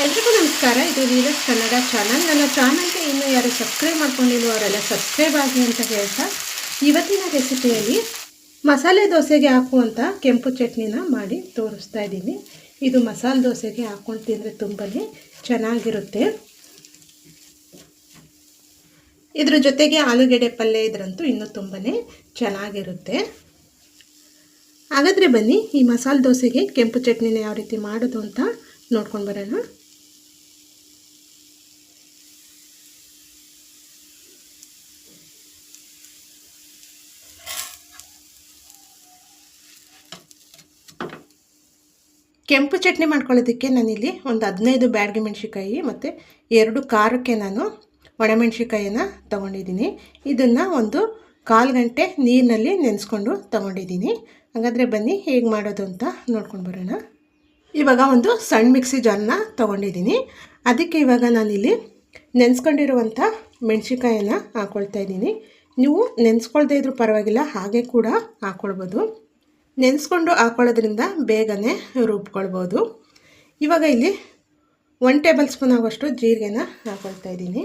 ಎಲ್ರಿಗೂ ನಮಸ್ಕಾರ. ಇದು ವೀರಸ್ ಕನ್ನಡ ಚಾನಲ್. ನನ್ನ ಚಾನಲ್ಗೆ ಇನ್ನೂ ಯಾರು ಸಬ್ಸ್ಕ್ರೈಬ್ ಮಾಡ್ಕೊಂಡಿಲ್ವೋ ಅವರೆಲ್ಲ ಸಬ್ಸ್ಕ್ರೈಬ್ ಆಗಿ ಅಂತ ಹೇಳ್ತಾ ಇವತ್ತಿನ ರೆಸಿಪಿಯಲ್ಲಿ ಮಸಾಲೆ ದೋಸೆಗೆ ಹಾಕುವಂಥ ಕೆಂಪು ಚಟ್ನಿನ ಮಾಡಿ ತೋರಿಸ್ತಾ ಇದ್ದೀನಿ. ಇದು ಮಸಾಲೆ ದೋಸೆಗೆ ಹಾಕ್ಕೊಂಡು ತಿಂದರೆ ತುಂಬಾ ಚೆನ್ನಾಗಿರುತ್ತೆ. ಇದ್ರ ಜೊತೆಗೆ ಆಲೂಗೆಡ್ಡೆ ಪಲ್ಯ ಇದ್ರಂತೂ ಇನ್ನೂ ತುಂಬಾ ಚೆನ್ನಾಗಿರುತ್ತೆ. ಹಾಗಾದರೆ ಬನ್ನಿ ಈ ಮಸಾಲೆ ದೋಸೆಗೆ ಕೆಂಪು ಚಟ್ನಿನ ಯಾವ ರೀತಿ ಮಾಡೋದು ಅಂತ ನೋಡ್ಕೊಂಡು ಬರೋಣ. ಕೆಂಪು ಚಟ್ನಿ ಮಾಡ್ಕೊಳ್ಳೋದಕ್ಕೆ ನಾನಿಲ್ಲಿ ಒಂದು ಹದಿನೈದು ಬ್ಯಾಡ್ಗೆ ಮೆಣಸಿಕಾಯಿ ಮತ್ತು ಎರಡು ಖಾರಕ್ಕೆ ನಾನು ಒಣಮೆಣ್ಸಿಕಾಯಿನ ತೊಗೊಂಡಿದ್ದೀನಿ. ಇದನ್ನು ಒಂದು ಕಾಲು ಗಂಟೆ ನೀರಿನಲ್ಲಿ ನೆನೆಸ್ಕೊಂಡು ತೊಗೊಂಡಿದ್ದೀನಿ. ಹಾಗಾದರೆ ಬನ್ನಿ ಹೇಗೆ ಮಾಡೋದು ಅಂತ ನೋಡ್ಕೊಂಡು ಬರೋಣ. ಇವಾಗ ಒಂದು ಸಣ್ಣ ಮಿಕ್ಸಿ ಜಾರನ್ನ ತೊಗೊಂಡಿದ್ದೀನಿ. ಅದಕ್ಕೆ ಇವಾಗ ನಾನಿಲ್ಲಿ ನೆನೆಸ್ಕೊಂಡಿರುವಂಥ ಮೆಣಸಿಕಾಯನ್ನು ಹಾಕ್ಕೊಳ್ತಾ ಇದ್ದೀನಿ. ನೀವು ನೆನೆಸ್ಕೊಳ್ದೇ ಇದ್ರೂ ಪರವಾಗಿಲ್ಲ, ಹಾಗೆ ಕೂಡ ಹಾಕ್ಕೊಳ್ಬೋದು ನೆನೆಸ್ಕೊಂಡು ಹಾಕ್ಕೊಳ್ಳೋದ್ರಿಂದ ಬೇಗನೆ ರುಬ್ಕೊಳ್ಬೋದು. ಇವಾಗ ಇಲ್ಲಿ ಒನ್ ಟೇಬಲ್ ಸ್ಪೂನ್ ಆಗುವಷ್ಟು ಜೀರಿಗೆನ ಹಾಕ್ಕೊಳ್ತಾ ಇದ್ದೀನಿ.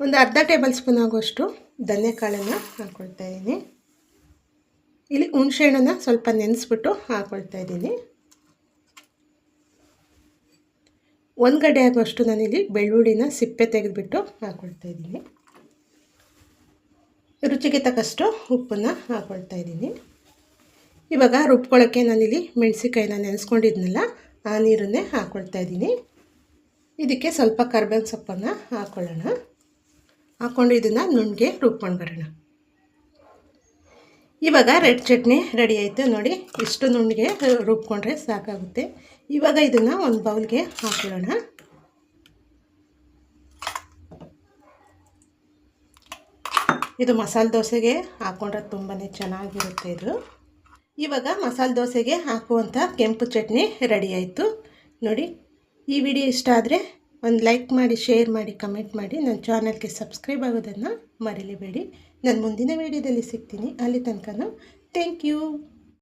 ಒಂದು ಅರ್ಧ ಟೇಬಲ್ ಸ್ಪೂನ್ ಆಗುವಷ್ಟು ಧನ್ಯಕಾಳನ್ನ ಹಾಕ್ಕೊಳ್ತಾ ಇದ್ದೀನಿ. ಇಲ್ಲಿ ಹುಣಸೆಹಣ್ಣನ್ನು ಸ್ವಲ್ಪ ನೆನೆಸ್ಬಿಟ್ಟು ಹಾಕ್ಕೊಳ್ತಾ ಇದ್ದೀನಿ. ಒಂದು ಗಡ್ಡೆ ಆಗುವಷ್ಟು ನಾನಿಲ್ಲಿ ಬೆಳ್ಳುಳ್ಳಿನ ಸಿಪ್ಪೆ ತೆಗೆದುಬಿಟ್ಟು ಹಾಕ್ಕೊಳ್ತಾ ಇದ್ದೀನಿ. ರುಚಿಗೆ ತಕ್ಕಷ್ಟು ಉಪ್ಪನ್ನು ಹಾಕ್ಕೊಳ್ತಾ ಇದ್ದೀನಿ. ಇವಾಗ ರುಬ್ಕೊಳ್ಳೋಕ್ಕೆ ನಾನಿಲ್ಲಿ ಮೆಣಸಿಕಾಯಿನ ನೆನೆಸ್ಕೊಂಡಿದ್ನಲ್ಲ, ಆ ನೀರನ್ನೇ ಹಾಕ್ಕೊಳ್ತಾ ಇದ್ದೀನಿ. ಇದಕ್ಕೆ ಸ್ವಲ್ಪ ಕರ್ಬೇವಿನ ಸೊಪ್ಪನ್ನು ಹಾಕ್ಕೊಳ್ಳೋಣ ಹಾಕ್ಕೊಂಡು ಇದನ್ನು ನುಣ್ಣಗೆ ರುಬ್ಕೊಂಡು ಬರೋಣ. ಇವಾಗ ರೆಡ್ ಚಟ್ನಿ ರೆಡಿ ಆಯಿತು ನೋಡಿ. ಇಷ್ಟು ನುಣ್ಣಿಗೆ ರುಬ್ಕೊಂಡ್ರೆ ಸಾಕಾಗುತ್ತೆ. ಇವಾಗ ಇದನ್ನು ಒಂದು ಬೌಲ್ಗೆ ಹಾಕೊಳ್ಳೋಣ. ಇದು ಮಸಾಲೆ ದೋಸೆಗೆ ಹಾಕ್ಕೊಂಡ್ರೆ ತುಂಬಾ ಚೆನ್ನಾಗಿರುತ್ತೆ ಇದು. ಇವಾಗ ಮಸಾಲೆ ದೋಸೆಗೆ ಹಾಕುವಂಥ ಕೆಂಪು ಚಟ್ನಿ ರೆಡಿ ಆಯಿತು. ನೋಡಿ, ಈ ವಿಡಿಯೋ ಇಷ್ಟ ಆದರೆ ಒಂದು ಲೈಕ್ ಮಾಡಿ, ಶೇರ್ ಮಾಡಿ, ಕಮೆಂಟ್ ಮಾಡಿ. ನನ್ನ ಚಾನಲ್ಗೆ ಸಬ್ಸ್ಕ್ರೈಬ್ ಆಗೋದನ್ನು ಮರೀಲಿಬೇಡಿ. ನಾನು ಮುಂದಿನ ವೀಡಿಯೋದಲ್ಲಿ ಸಿಗ್ತೀನಿ. ಅಲ್ಲಿ ತನಕ ಥ್ಯಾಂಕ್ ಯು